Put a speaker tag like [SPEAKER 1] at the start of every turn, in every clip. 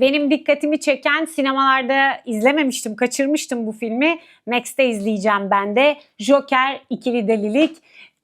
[SPEAKER 1] benim dikkatimi çeken sinemalarda izlememiştim, kaçırmıştım bu filmi. Max'te izleyeceğim ben de. Joker ikili delilik.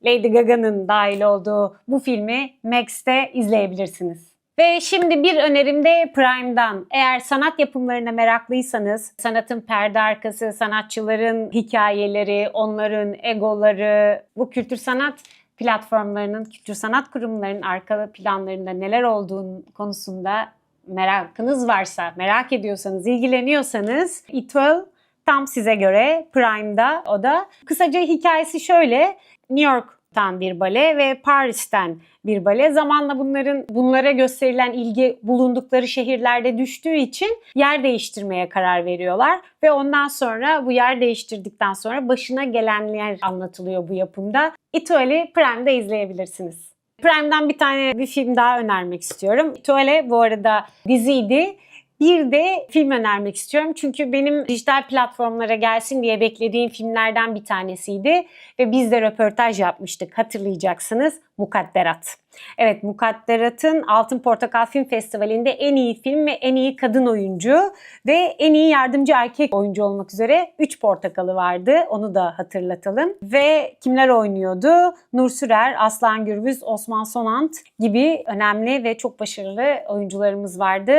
[SPEAKER 1] Lady Gaga'nın dahil olduğu bu filmi Max'te izleyebilirsiniz. Ve şimdi bir önerim de Prime'dan. Eğer sanat yapımlarına meraklıysanız, sanatın perde arkası, sanatçıların hikayeleri, onların egoları, bu kültür sanat platformlarının, kültür sanat kurumlarının arka planlarında neler olduğu konusunda merakınız varsa, merak ediyorsanız, ilgileniyorsanız Itwell tam size göre Prime'da o da. Kısaca hikayesi şöyle. New York'tan bir bale ve Paris'ten bir bale. Zamanla bunların bunlara gösterilen ilgi bulundukları şehirlerde düştüğü için yer değiştirmeye karar veriyorlar ve ondan sonra bu yer değiştirdikten sonra başına gelenler anlatılıyor bu yapımda. Itoeli Prime'de izleyebilirsiniz. Prime'dan bir tane bir film daha önermek istiyorum. Itoele bu arada diziydi. Bir de film önermek istiyorum. Çünkü benim dijital platformlara gelsin diye beklediğim filmlerden bir tanesiydi. Ve biz de röportaj yapmıştık hatırlayacaksınız. Mukadderat. Evet Mukadderat'ın Altın Portakal Film Festivali'nde en iyi film ve en iyi kadın oyuncu ve en iyi yardımcı erkek oyuncu olmak üzere 3 portakalı vardı. Onu da hatırlatalım. Ve kimler oynuyordu? Nur Sürer, Aslan Gürbüz, Osman Sonant gibi önemli ve çok başarılı oyuncularımız vardı.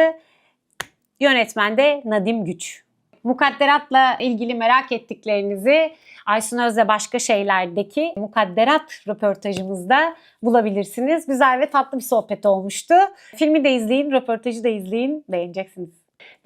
[SPEAKER 1] Yönetmen de Nadim Güç. Mukadderatla ilgili merak ettiklerinizi Aysun Öz'le başka şeylerdeki mukadderat röportajımızda bulabilirsiniz. Güzel ve tatlı bir sohbet olmuştu. Filmi de izleyin, röportajı da izleyin, beğeneceksiniz.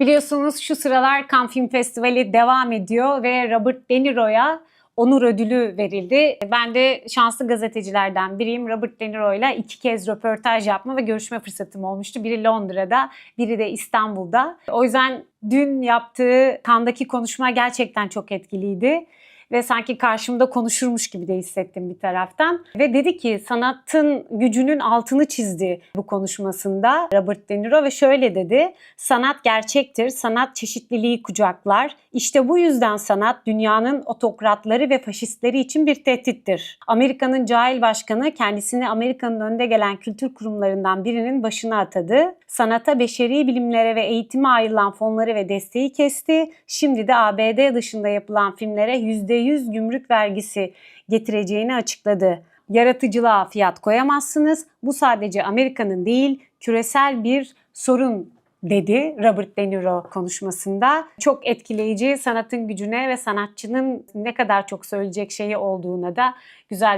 [SPEAKER 1] Biliyorsunuz şu sıralar Cannes Film Festivali devam ediyor ve Robert De Niro'ya onur ödülü verildi. Ben de şanslı gazetecilerden biriyim. Robert De Niro'yla iki kez röportaj yapma ve görüşme fırsatım olmuştu. Biri Londra'da, biri de İstanbul'da. O yüzden dün yaptığı kandaki konuşma gerçekten çok etkiliydi ve sanki karşımda konuşurmuş gibi de hissettim bir taraftan. Ve dedi ki sanatın gücünün altını çizdi bu konuşmasında Robert De Niro ve şöyle dedi. Sanat gerçektir, sanat çeşitliliği kucaklar. İşte bu yüzden sanat dünyanın otokratları ve faşistleri için bir tehdittir. Amerika'nın cahil başkanı kendisini Amerika'nın önde gelen kültür kurumlarından birinin başına atadı. Sanata, beşeri bilimlere ve eğitime ayrılan fonları ve desteği kesti. Şimdi de ABD dışında yapılan filmlere %100 gümrük vergisi getireceğini açıkladı. Yaratıcılığa fiyat koyamazsınız. Bu sadece Amerika'nın değil, küresel bir sorun dedi Robert De Niro konuşmasında. Çok etkileyici sanatın gücüne ve sanatçının ne kadar çok söyleyecek şeyi olduğuna da güzel